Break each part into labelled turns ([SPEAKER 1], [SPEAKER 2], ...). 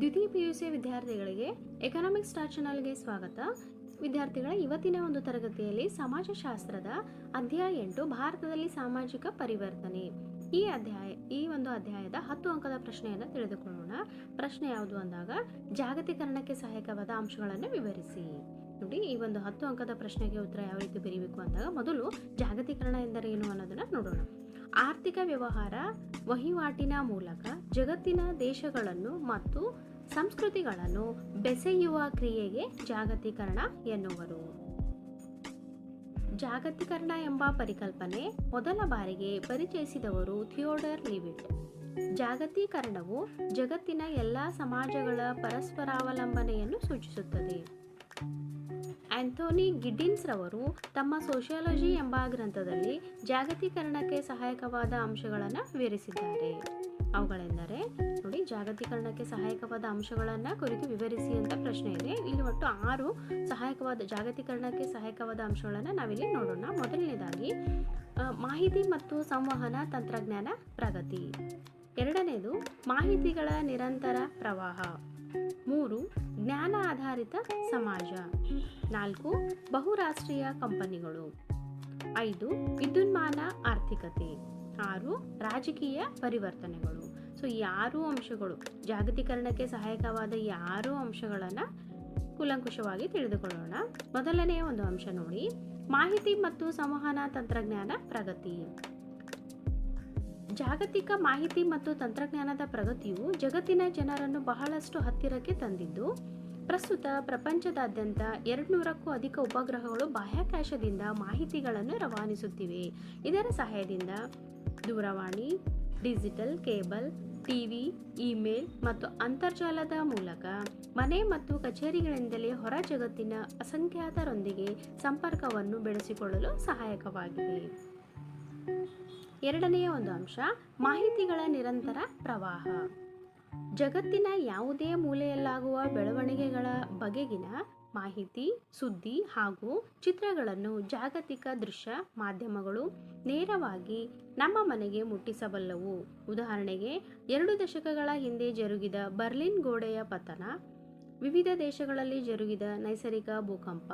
[SPEAKER 1] ದ್ವಿತೀಯ P U C ವಿದ್ಯಾರ್ಥಿಗಳಿಗೆ economic star ಚಾನಲ್ಗೆ ಸ್ವಾಗತ. ವಿದ್ಯಾರ್ಥಿಗಳ ಇವತ್ತಿನ ಒಂದು ತರಗತಿಯಲ್ಲಿ ಸಮಾಜಶಾಸ್ತ್ರದ ಅಧ್ಯಾಯ ಎಂಟು, ಭಾರತದಲ್ಲಿ ಸಾಮಾಜಿಕ ಪರಿವರ್ತನೆ. ಈ ಅಧ್ಯಾಯ, ಈ ಒಂದು ಅಧ್ಯಾಯದ ಹತ್ತು ಅಂಕದ ಪ್ರಶ್ನೆಯನ್ನು ತಿಳಿದುಕೊಳ್ಳೋಣ. ಪ್ರಶ್ನೆ ಯಾವುದು ಅಂದಾಗ, ಜಾಗತೀಕರಣಕ್ಕೆ ಸಹಾಯಕವಾದ ಅಂಶಗಳನ್ನು ವಿವರಿಸಿ. ನೋಡಿ, ಈ ಒಂದು ಹತ್ತು ಅಂಕದ ಪ್ರಶ್ನೆಗೆ ಉತ್ತರ ಯಾವ ರೀತಿ ಬರೀಬೇಕು ಅಂದಾಗ, ಮೊದಲು ಜಾಗತೀಕರಣ ಎಂದರೇನು ಅನ್ನೋದನ್ನ ನೋಡೋಣ. ಆರ್ಥಿಕ ವ್ಯವಹಾರ, ವಹಿವಾಟಿನ ಮೂಲಕ ಜಗತ್ತಿನ ದೇಶಗಳನ್ನು ಮತ್ತು ಸಂಸ್ಕೃತಿಗಳನ್ನು ಬೆಸೆಯುವ ಕ್ರಿಯೆಗೆ ಜಾಗತೀಕರಣ ಎನ್ನುವರು. ಜಾಗತೀಕರಣ ಎಂಬ ಪರಿಕಲ್ಪನೆ ಮೊದಲ ಬಾರಿಗೆ ಪರಿಚಯಿಸಿದವರು ಥಿಯೋಡರ್ ಲಿವಿಟ್. ಜಾಗತೀಕರಣವು ಜಗತ್ತಿನ ಎಲ್ಲ ಸಮಾಜಗಳ ಪರಸ್ಪರಾವಲಂಬನೆಯನ್ನು ಸೂಚಿಸುತ್ತದೆ. ಆಂಥೋನಿ ಗಿಡ್ಡಿನ್ಸ್ ರವರು ತಮ್ಮ ಸೋಷಿಯಾಲಜಿ ಎಂಬ ಗ್ರಂಥದಲ್ಲಿ ಜಾಗತೀಕರಣಕ್ಕೆ ಸಹಾಯಕವಾದ ಅಂಶಗಳನ್ನು ವಿವರಿಸಿದ್ದಾರೆ. ಅವುಗಳೆಂದರೆ, ನೋಡಿ, ಜಾಗತೀಕರಣಕ್ಕೆ ಸಹಾಯಕವಾದ ಅಂಶಗಳನ್ನು ಕುರಿತು ವಿವರಿಸಿ ಅಂತ ಪ್ರಶ್ನೆ ಇದೆ. ಇಲ್ಲಿ ಒಟ್ಟು ಆರು ಸಹಾಯಕವಾದ, ಜಾಗತೀಕರಣಕ್ಕೆ ಸಹಾಯಕವಾದ ಅಂಶಗಳನ್ನು ನಾವಿಲ್ಲಿ ನೋಡೋಣ. ಮೊದಲನೇದಾಗಿ ಮಾಹಿತಿ ಮತ್ತು ಸಂವಹನ ತಂತ್ರಜ್ಞಾನ ಪ್ರಗತಿ. ಎರಡನೇದು, ಮಾಹಿತಿಗಳ ನಿರಂತರ ಪ್ರವಾಹ. ಮೂರು, ಜ್ಞಾನ ಆಧಾರಿತ ಸಮಾಜ. ನಾಲ್ಕು, ಬಹುರಾಷ್ಟ್ರೀಯ ಕಂಪನಿಗಳು. ಐದು, ವಿದ್ಯುನ್ಮಾನ ಆರ್ಥಿಕತೆ. ಆರು, ರಾಜಕೀಯ ಪರಿವರ್ತನೆಗಳು. ಸೊ ಈ ಆರು ಅಂಶಗಳು, ಜಾಗತೀಕರಣಕ್ಕೆ ಸಹಾಯಕವಾದ ಈ ಆರು ಅಂಶಗಳನ್ನು ಕೂಲಂಕುಷವಾಗಿ ತಿಳಿದುಕೊಳ್ಳೋಣ. ಮೊದಲನೆಯ ಒಂದು ಅಂಶ ನೋಡಿ. ಮಾಹಿತಿ ಮತ್ತು ಸಂವಹನ ತಂತ್ರಜ್ಞಾನ ಪ್ರಗತಿ. ಜಾಗತಿಕ ಮಾಹಿತಿ ಮತ್ತು ತಂತ್ರಜ್ಞಾನದ ಪ್ರಗತಿಯು ಜಗತ್ತಿನ ಜನರನ್ನು ಬಹಳಷ್ಟು ಹತ್ತಿರಕ್ಕೆ ತಂದಿದ್ದು, ಪ್ರಸ್ತುತ ಪ್ರಪಂಚದಾದ್ಯಂತ ಎರಡುನೂರಕ್ಕೂ ಅಧಿಕ ಉಪಗ್ರಹಗಳು ಬಾಹ್ಯಾಕಾಶದಿಂದ ಮಾಹಿತಿಗಳನ್ನು ರವಾನಿಸುತ್ತಿವೆ. ಇದರ ಸಹಾಯದಿಂದ ದೂರವಾಣಿ, ಡಿಜಿಟಲ್ ಕೇಬಲ್, ಟಿವಿ, ಇಮೇಲ್ ಮತ್ತು ಅಂತರ್ಜಾಲದ ಮೂಲಕ ಮನೆ ಮತ್ತು ಕಚೇರಿಗಳಿಂದಲೇ ಹೊರ ಜಗತ್ತಿನ ಅಸಂಖ್ಯಾತರೊಂದಿಗೆ ಸಂಪರ್ಕವನ್ನು ಬೆಳೆಸಿಕೊಳ್ಳಲು ಸಹಾಯಕವಾಗಿದೆ. ಎರಡನೆಯ ಒಂದು ಅಂಶ, ಮಾಹಿತಿಗಳ ನಿರಂತರ ಪ್ರವಾಹ. ಜಗತ್ತಿನ ಯಾವುದೇ ಮೂಲೆಯಲ್ಲಾಗುವ ಬೆಳವಣಿಗೆಗಳ ಬಗೆಗಿನ ಮಾಹಿತಿ, ಸುದ್ದಿ ಹಾಗೂ ಚಿತ್ರಗಳನ್ನು ಜಾಗತಿಕ ದೃಶ್ಯ ಮಾಧ್ಯಮಗಳು ನೇರವಾಗಿ ನಮ್ಮ ಮನೆಗೆ ಮುಟ್ಟಿಸಬಲ್ಲವು. ಉದಾಹರಣೆಗೆ, ಎರಡು ದಶಕಗಳ ಹಿಂದೆ ಜರುಗಿದ ಬರ್ಲಿನ್ ಗೋಡೆಯ ಪತನ, ವಿವಿಧ ದೇಶಗಳಲ್ಲಿ ಜರುಗಿದ ನೈಸರ್ಗಿಕ ಭೂಕಂಪ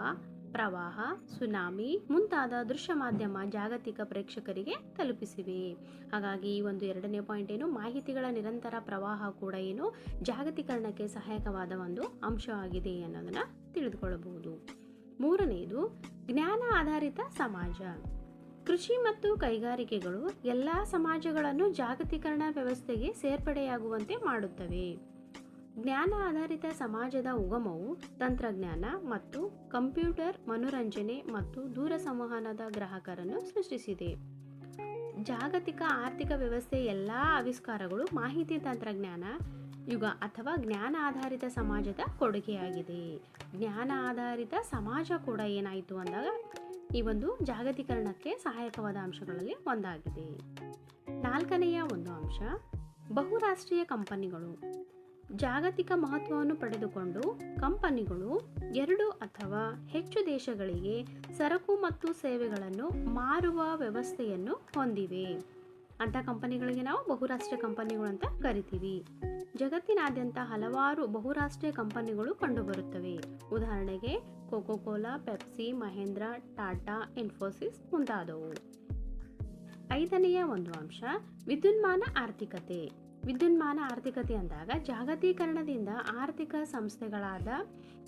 [SPEAKER 1] ಪ್ರವಾಹ, ಸುನಾಮಿ ಮುಂತಾದ ದೃಶ್ಯ ಮಾಧ್ಯಮ ಜಾಗತಿಕ ಪ್ರೇಕ್ಷಕರಿಗೆ ತಲುಪಿಸಿವೆ. ಹಾಗಾಗಿ ಈ ಒಂದು ಎರಡನೇ ಪಾಯಿಂಟ್ ಏನು, ಮಾಹಿತಿಗಳ ನಿರಂತರ ಪ್ರವಾಹ ಕೂಡ ಏನು, ಜಾಗತೀಕರಣಕ್ಕೆ ಸಹಾಯಕವಾದ ಒಂದು ಅಂಶವಾಗಿದೆ ಅನ್ನೋದನ್ನ ತಿಳಿದುಕೊಳ್ಳಬಹುದು. ಮೂರನೆಯದು ಜ್ಞಾನ ಆಧಾರಿತ ಸಮಾಜ. ಕೃಷಿ ಮತ್ತು ಕೈಗಾರಿಕೆಗಳು ಎಲ್ಲ ಸಮಾಜಗಳನ್ನು ಜಾಗತೀಕರಣ ವ್ಯವಸ್ಥೆಗೆ ಸೇರ್ಪಡೆಯಾಗುವಂತೆ ಮಾಡುತ್ತವೆ. ಜ್ಞಾನ ಆಧಾರಿತ ಸಮಾಜದ ಉಗಮವು ತಂತ್ರಜ್ಞಾನ ಮತ್ತು ಕಂಪ್ಯೂಟರ್ ಮನೋರಂಜನೆ ಮತ್ತು ದೂರ ಸಂವಹನದ ಗ್ರಾಹಕರನ್ನು ಸೃಷ್ಟಿಸಿದೆ. ಜಾಗತಿಕ ಆರ್ಥಿಕ ವ್ಯವಸ್ಥೆ ಎಲ್ಲ ಆವಿಷ್ಕಾರಗಳು ಮಾಹಿತಿ ತಂತ್ರಜ್ಞಾನ ಯುಗ ಅಥವಾ ಜ್ಞಾನ ಆಧಾರಿತ ಸಮಾಜದ ಕೊಡುಗೆಯಾಗಿದೆ. ಜ್ಞಾನ ಆಧಾರಿತ ಸಮಾಜ ಕೂಡ ಏನಾಯಿತು ಅಂದಾಗ ಈ ಒಂದು ಜಾಗತೀಕರಣಕ್ಕೆ ಸಹಾಯಕವಾದ ಅಂಶಗಳಲ್ಲಿ ಒಂದಾಗಿದೆ. ನಾಲ್ಕನೆಯ ಒಂದು ಅಂಶ ಬಹುರಾಷ್ಟ್ರೀಯ ಕಂಪನಿಗಳು. ಜಾಗತಿಕ ಮಹತ್ವವನ್ನು ಪಡೆದುಕೊಂಡು ಕಂಪನಿಗಳು ಎರಡು ಅಥವಾ ಹೆಚ್ಚು ದೇಶಗಳಿಗೆ ಸರಕು ಮತ್ತು ಸೇವೆಗಳನ್ನು ಮಾರುವ ವ್ಯವಸ್ಥೆಯನ್ನು ಹೊಂದಿವೆ ಅಂಥ ಕಂಪನಿಗಳಿಗೆ ನಾವು ಬಹುರಾಷ್ಟ್ರೀಯ ಕಂಪನಿಗಳು ಅಂತ ಕರಿತೀವಿ. ಜಗತ್ತಿನಾದ್ಯಂತ ಹಲವಾರು ಬಹುರಾಷ್ಟ್ರೀಯ ಕಂಪನಿಗಳು ಕಂಡುಬರುತ್ತವೆ. ಉದಾಹರಣೆಗೆ Coca Cola Pepsi Mahindra Tata Infosys ಮುಂತಾದವು. ಐದನೆಯ ಒಂದು ಅಂಶ ವಿದ್ಯುನ್ಮಾನ ಆರ್ಥಿಕತೆ. ವಿದ್ಯುನ್ಮಾನ ಆರ್ಥಿಕತೆ ಅಂದಾಗ ಜಾಗತೀಕರಣದಿಂದ ಆರ್ಥಿಕ ಸಂಸ್ಥೆಗಳಾದ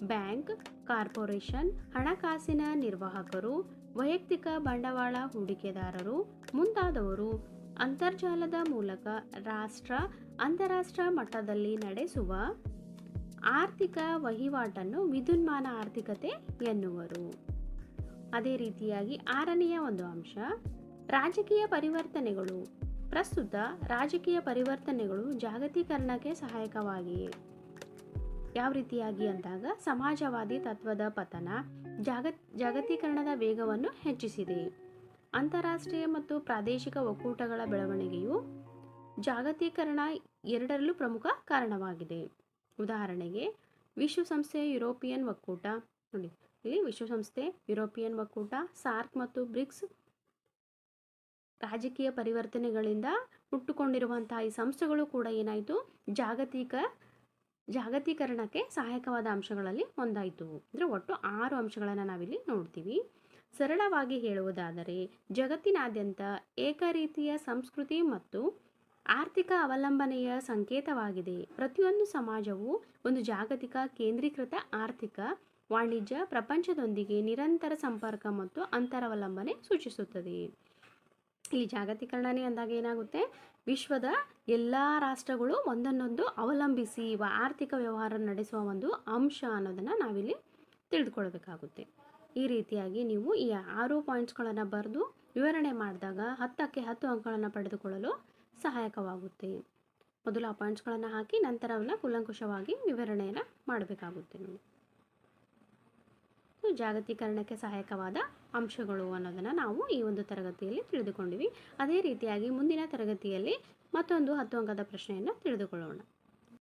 [SPEAKER 1] ಬ್ಯಾಂಕ್, ಕಾರ್ಪೊರೇಷನ್, ಹಣಕಾಸಿನ ನಿರ್ವಾಹಕರು, ವೈಯಕ್ತಿಕ ಬಂಡವಾಳ ಹೂಡಿಕೆದಾರರು ಮುಂತಾದವರು ಅಂತರ್ಜಾಲದ ಮೂಲಕ ರಾಷ್ಟ್ರ, ಅಂತಾರಾಷ್ಟ್ರ ಮಟ್ಟದಲ್ಲಿ ನಡೆಸುವ ಆರ್ಥಿಕ ವಹಿವಾಟನ್ನು ವಿದ್ಯುನ್ಮಾನ ಆರ್ಥಿಕತೆ ಎನ್ನುವರು. ಅದೇ ರೀತಿಯಾಗಿ ಆರನೆಯ ಒಂದು ಅಂಶ, ರಾಜಕೀಯ ಪರಿವರ್ತನೆಗಳು. ಪ್ರಸ್ತುತ ರಾಜಕೀಯ ಪರಿವರ್ತನೆಗಳು ಜಾಗತೀಕರಣಕ್ಕೆ ಸಹಾಯಕವಾಗಿವೆ ಯಾವ ರೀತಿಯಾಗಿ ಅಂದಾಗ ಸಮಾಜವಾದಿ ತತ್ವದ ಪತನ ಜಾಗ, ಜಾಗತೀಕರಣದ ವೇಗವನ್ನು ಹೆಚ್ಚಿಸಿದೆ. ಅಂತಾರಾಷ್ಟ್ರೀಯ ಮತ್ತು ಪ್ರಾದೇಶಿಕ ಒಕ್ಕೂಟಗಳ ಬೆಳವಣಿಗೆಯು ಜಾಗತೀಕರಣ ಎರಡರಲ್ಲೂ ಪ್ರಮುಖ ಕಾರಣವಾಗಿದೆ. ಉದಾಹರಣೆಗೆ ವಿಶ್ವಸಂಸ್ಥೆ ಯುರೋಪಿಯನ್ ಒಕ್ಕೂಟ, ನೋಡಿ, ಇಲ್ಲಿ ವಿಶ್ವಸಂಸ್ಥೆ, ಯುರೋಪಿಯನ್ ಒಕ್ಕೂಟ, ಸಾರ್ಕ್ ಮತ್ತು ಬ್ರಿಕ್ಸ್ ರಾಜಕೀಯ ಪರಿವರ್ತನೆಗಳಿಂದ ಹುಟ್ಟುಕೊಂಡಿರುವಂತಹ ಈ ಸಂಸ್ಥೆಗಳು ಕೂಡ ಏನಾಯಿತು? ಜಾಗತಿಕ, ಜಾಗತೀಕರಣಕ್ಕೆ ಸಹಾಯಕವಾದ ಅಂಶಗಳಲ್ಲಿ ಒಂದಾಯಿತು. ಅಂದರೆ ಒಟ್ಟು ಆರು ಅಂಶಗಳನ್ನು ನಾವಿಲ್ಲಿ ನೋಡ್ತೀವಿ. ಸರಳವಾಗಿ ಹೇಳುವುದಾದರೆ, ಜಗತ್ತಿನಾದ್ಯಂತ ಏಕರೀತಿಯ ಸಂಸ್ಕೃತಿ ಮತ್ತು ಆರ್ಥಿಕ ಅವಲಂಬನೆಯ ಸಂಕೇತವಾಗಿದೆ. ಪ್ರತಿಯೊಂದು ಸಮಾಜವು ಒಂದು ಜಾಗತಿಕ, ಕೇಂದ್ರೀಕೃತ ಆರ್ಥಿಕ, ವಾಣಿಜ್ಯ ಪ್ರಪಂಚದೊಂದಿಗೆ ನಿರಂತರ ಸಂಪರ್ಕ ಮತ್ತು ಅಂತರವಲಂಬನೆ ಸೂಚಿಸುತ್ತದೆ. ಇಲ್ಲಿ ಜಾಗತೀಕರಣನೇ ಅಂದಾಗ ಏನಾಗುತ್ತೆ? ವಿಶ್ವದ ಎಲ್ಲ ರಾಷ್ಟ್ರಗಳು ಒಂದನ್ನೊಂದು ಅವಲಂಬಿಸಿ ಆರ್ಥಿಕ ವ್ಯವಹಾರ ನಡೆಸುವ ಒಂದು ಅಂಶ ಅನ್ನೋದನ್ನು ನಾವಿಲ್ಲಿ ತಿಳಿದುಕೊಳ್ಬೇಕಾಗುತ್ತೆ ಈ ರೀತಿಯಾಗಿ ನೀವು ಈ ಆರು ಪಾಯಿಂಟ್ಸ್ಗಳನ್ನು ಬರೆದು ವಿವರಣೆ ಮಾಡಿದಾಗ ಹತ್ತಕ್ಕೆ ಹತ್ತು ಅಂಕಗಳನ್ನು ಪಡೆದುಕೊಳ್ಳಲು ಸಹಾಯಕವಾಗುತ್ತೆ. ಮೊದಲು ಆ ಪಾಯಿಂಟ್ಸ್ಗಳನ್ನು ಹಾಕಿ ನಂತರ ಅವನ್ನ ಕೂಲಂಕುಷವಾಗಿ ವಿವರಣೆಯನ್ನು ಮಾಡಬೇಕಾಗುತ್ತೆ ನೀವು ಜಾಗತೀಕರಣಕ್ಕೆ ಸಹಾಯಕವಾದ ಅಂಶಗಳು ಅನ್ನೋದನ್ನು ನಾವು ಈ ಒಂದು ತರಗತಿಯಲ್ಲಿ ತಿಳಿದುಕೊಂಡಿವಿ. ಅದೇ ರೀತಿಯಾಗಿ ಮುಂದಿನ ತರಗತಿಯಲ್ಲಿ ಮತ್ತೊಂದು ಹತ್ತು ಅಂಕದ ಪ್ರಶ್ನೆಯನ್ನು ತಿಳಿದುಕೊಳ್ಳೋಣ.